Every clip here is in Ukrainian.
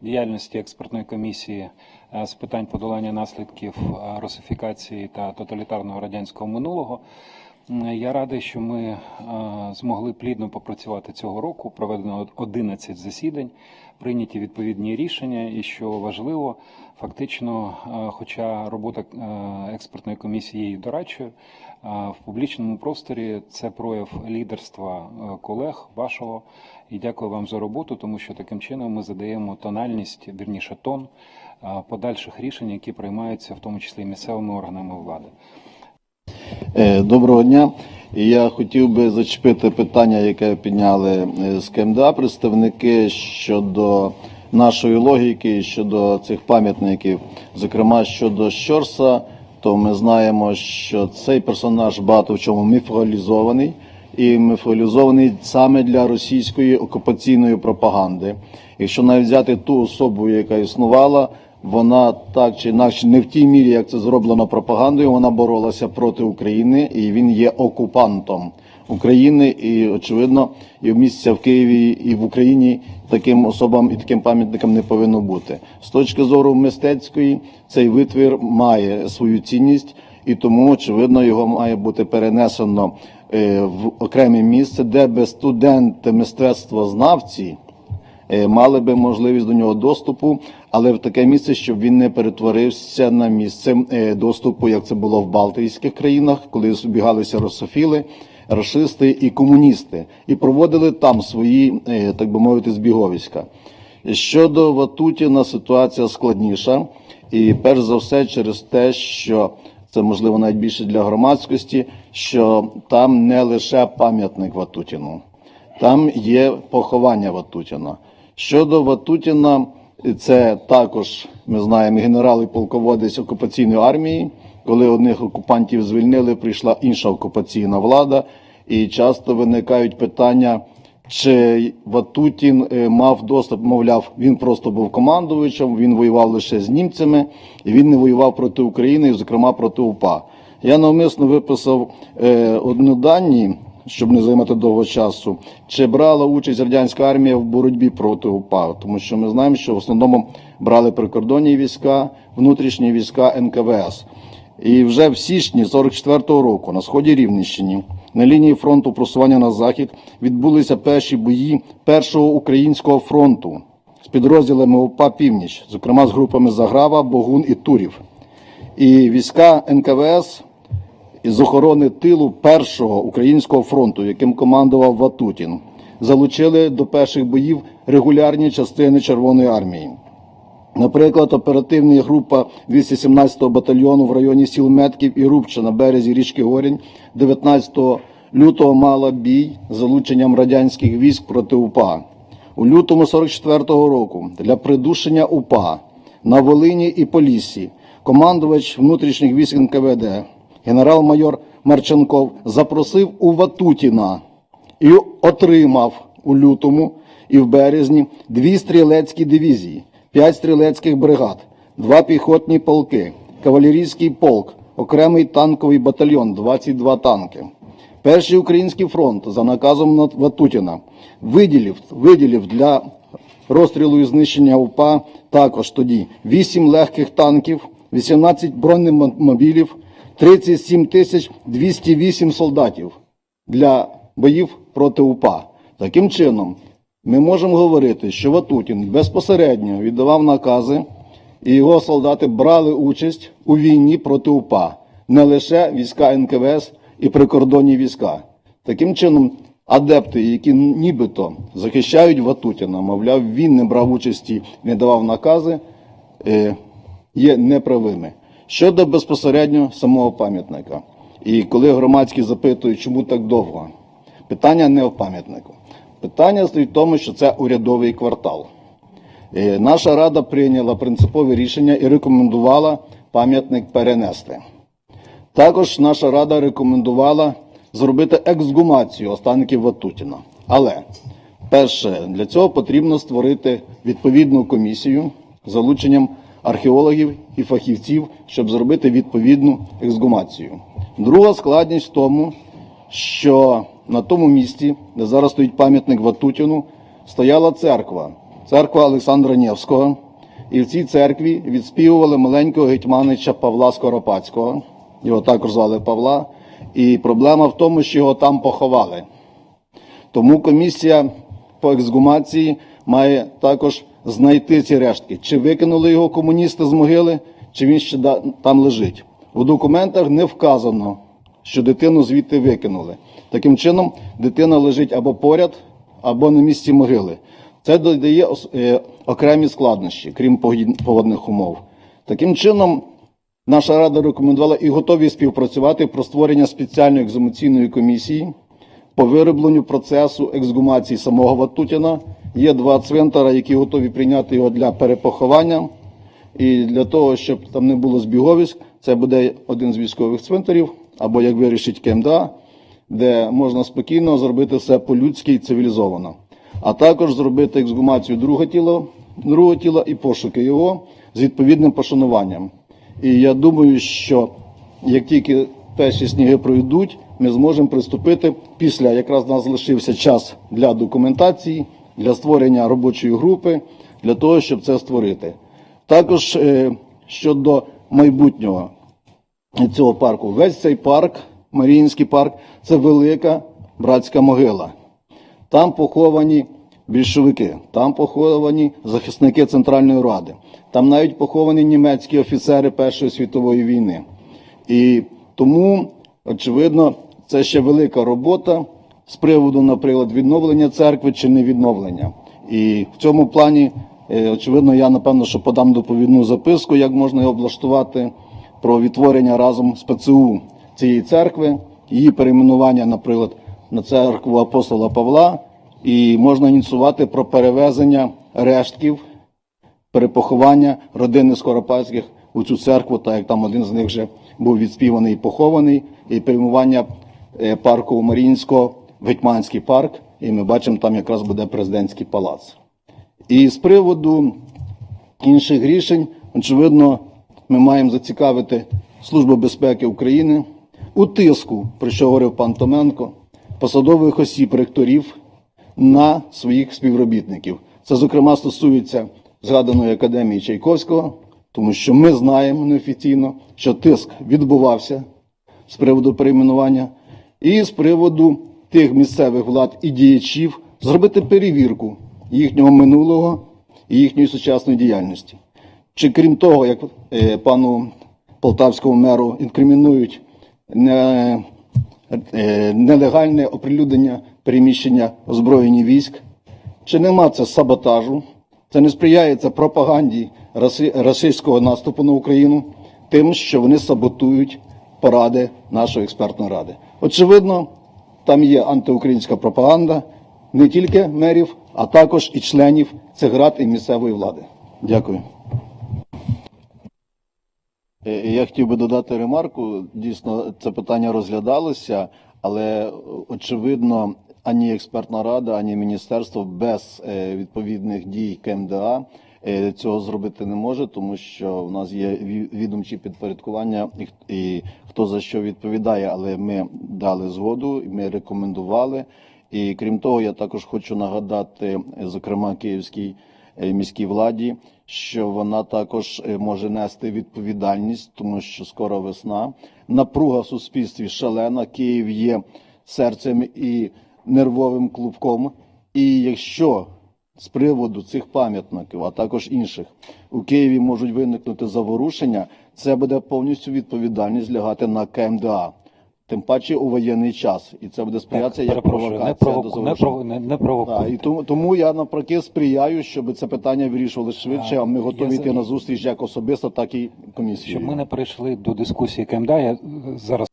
діяльності експертної комісії е, з питань подолання наслідків е, русифікації та тоталітарного радянського минулого. Я радий, що ми е, змогли плідно попрацювати цього року. Проведено 11 засідань, прийняті відповідні рішення, і що важливо, фактично, е, хоча робота е, експертної комісії є дорадчою, в публічному просторі це прояв лідерства колег вашого. І дякую вам за роботу, тому що таким чином ми задаємо тональність, вірніше тон подальших рішень, які приймаються, в тому числі місцевими органами влади. Е, Доброго дня. Я хотів би зачепити питання, яке підняли е, з КМДА представники щодо нашої логіки, щодо цих пам'ятників, зокрема щодо Щорса, то ми знаємо, що цей персонаж багато в чому міфологізований і міфологізований саме для російської окупаційної пропаганди. Якщо навіть взяти ту особу, яка існувала, вона так чи інакше не в тій мірі, як це зроблено пропагандою, вона боролася проти України, і він є окупантом України. І очевидно, і місця в Києві і в Україні таким особам і таким пам'ятникам не повинно бути. З точки зору мистецької, цей витвір має свою цінність, і тому очевидно його має бути перенесено е, в окреме місце, де би студенти мистецтвознавці мали би можливість до нього доступу, але в таке місце, щоб він не перетворився на місце е, доступу, як це було в Балтійських країнах, коли збігалися русофіли, расисти і комуністи, і проводили там свої, е, так би мовити, збіговиська. Щодо Ватутіна ситуація складніша, і перш за все через те, що це можливо навіть більше для громадськості, що там не лише пам'ятник Ватутіну, там є поховання Ватутіна. Щодо Ватутіна, це також ми знаємо генерал і полководець окупаційної армії. Коли одних окупантів звільнили, прийшла інша окупаційна влада, і часто виникають питання. Чи Ватутін е, мав доступ, мовляв, він просто був командувачем, він воював лише з німцями, і він не воював проти України, і, зокрема проти УПА. Я навмисно виписав е, одну дані, щоб не займати довго часу, чи брала участь радянська армія в боротьбі проти УПА, тому що ми знаємо, що в основному брали прикордонні війська, внутрішні війська НКВС. І вже в січні 44-го року на сході Рівненщині на лінії фронту просування на захід відбулися перші бої першого українського фронту з підрозділами ОПА Північ, зокрема з групами Заграва, Богун і Турів. І війська НКВС із охорони тилу першого українського фронту, яким командував Ватутін, залучили до перших боїв регулярні частини Червоної армії. Наприклад, оперативна група 217-го батальйону в районі сіл Метків і Рубча на березі річки Горінь 19 лютого мала бій з залученням радянських військ проти УПА. У лютому 44-го року для придушення УПА на Волині і Поліссі командувач внутрішніх військ НКВД генерал-майор Марченков запросив у Ватутіна і отримав у лютому і в березні дві стрілецькі дивізії, п'ять стрілецьких бригад, два піхотні полки, кавалерійський полк, окремий танковий батальйон, 22 танки. Перший український фронт за наказом Ватутіна виділив, виділив для розстрілу і знищення УПА також тоді 8 легких танків, 18 бронемобілів, 37 тисяч 208 солдатів для боїв проти УПА. Таким чином, ми можемо говорити, що Ватутін безпосередньо віддавав накази, і його солдати брали участь у війні проти УПА, не лише війська НКВС і прикордонні війська. Таким чином, адепти, які нібито захищають Ватутіна, мовляв, він не брав участі, не давав накази, е, є неправими. Щодо безпосередньо самого пам'ятника. І коли громадські запитують, чому так довго, питання не в пам'ятнику. Питання стоїть в тому, що це урядовий квартал. Е, Наша рада прийняла принципове рішення і рекомендувала пам'ятник перенести. Також наша рада рекомендувала зробити ексгумацію останків Ватутіна. Але перше, для цього потрібно створити відповідну комісію залученням археологів і фахівців, щоб зробити відповідну ексгумацію. Друга складність в тому, що на тому місці, де зараз стоїть пам'ятник Ватутіну, стояла церква. церква Олександра Невського. І в цій церкві відспівували маленького гетьманича Павла Скоропадського. Його також звали Павла. І проблема в тому, що його там поховали. Тому комісія по ексгумації має також знайти ці рештки. Чи викинули його комуністи з могили, чи він ще там лежить. У документах не вказано, що дитину звідти викинули. Таким чином, дитина лежить або поряд, або на місці могили. Це додає е, окремі складнощі, крім погодних умов. Таким чином, наша рада рекомендувала і готові співпрацювати про створення спеціальної екзумаційної комісії по виробленню процесу ексгумації самого Ватутіна. Є два цвинтара, які готові прийняти його для перепоховання. І для того, щоб там не було збіговиськ, це буде один з військових цвинтарів, або як вирішить КМДА, де можна спокійно зробити все по-людськи і цивілізовано. А також зробити ексгумацію другого тіла, другого тіла і пошуки його з відповідним пошануванням. І я думаю, що як тільки перші сніги пройдуть, ми зможемо приступити після якраз у нас залишився час для документації, для створення робочої групи, для того, щоб це створити. Також е, щодо майбутнього цього парку, весь цей парк, Маріїнський парк, це велика братська могила. Там поховані більшовики, там поховані захисники Центральної Ради, там навіть поховані німецькі офіцери Першої світової війни. І тому, очевидно, це ще велика робота з приводу, наприклад, відновлення церкви чи не відновлення. І в цьому плані, е, очевидно, я напевно, що подам доповідну записку, як можна його облаштувати про відтворення разом з ПЦУ цієї церкви, її перейменування, наприклад, на церкву апостола Павла, і можна ініціювати про перевезення рештків перепоховання родини Скоропадських у цю церкву, так як там один з них вже був відспіваний і похований, і перейменування е, парку Маріїнського Гетьманський парк, і ми бачимо, там якраз буде президентський палац. І з приводу інших рішень, очевидно, ми маємо зацікавити Службу безпеки України у тиску, про що говорив пан Томенко, посадових осіб ректорів на своїх співробітників. Це, зокрема, стосується згаданої академії Чайковського, тому що ми знаємо неофіційно, що тиск відбувався з приводу перейменування, і з приводу тих місцевих влад і діячів зробити перевірку їхнього минулого і їхньої сучасної діяльності. Чи крім того, як е, пану полтавському меру інкримінують не, е, нелегальне оприлюднення переміщення озброєння військ, чи нема це саботажу, це не сприяється пропаганді раси, рашистського наступу на Україну, тим, що вони саботують поради нашої експертної ради. Очевидно, там є антиукраїнська пропаганда не тільки мерів, а також і членів цих рад і місцевої влади. Дякую. Е, Я хотів би додати ремарку. Дійсно, це питання розглядалося, але е, очевидно, ані експертна рада, ані міністерство без е, відповідних дій КМДА е, цього зробити не може, тому що в нас є ві- відомчі підпорядкування і хто за що відповідає. Але ми дали згоду, ми рекомендували. І крім того, я також хочу нагадати, зокрема, київській е, міській владі, що вона також е, може нести відповідальність, тому що скоро весна. Напруга в суспільстві шалена. Київ є серцем і нервовим клубком. І якщо з приводу цих пам'ятників, а також інших, у Києві можуть виникнути заворушення, це буде повністю відповідальність лягати на КМДА. Тим паче у воєнний час, і це буде сприятися як перепрошую, не, провокація до не, прово- не, не провокуйте. і тому, тому я навпаки сприяю, щоб це питання вирішували швидше, а ми готові за- йти на зустріч як особисто, так і комісією. Щоб ми не перейшли до дискусії КМДА, я е, зараз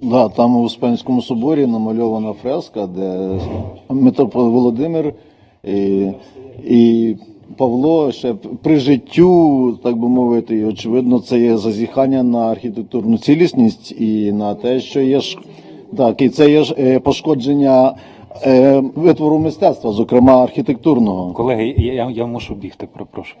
Да, там у Успенському соборі намальована фреска, де митрополит Володимир і, і Павло ще при життю, так би мовити, і очевидно, це є зазіхання на архітектурну цілісність і на те, що є ж так, і це є ж е, пошкодження е, витвору мистецтва, зокрема архітектурного. колеги, я, я, мушу бігти, перепрошую.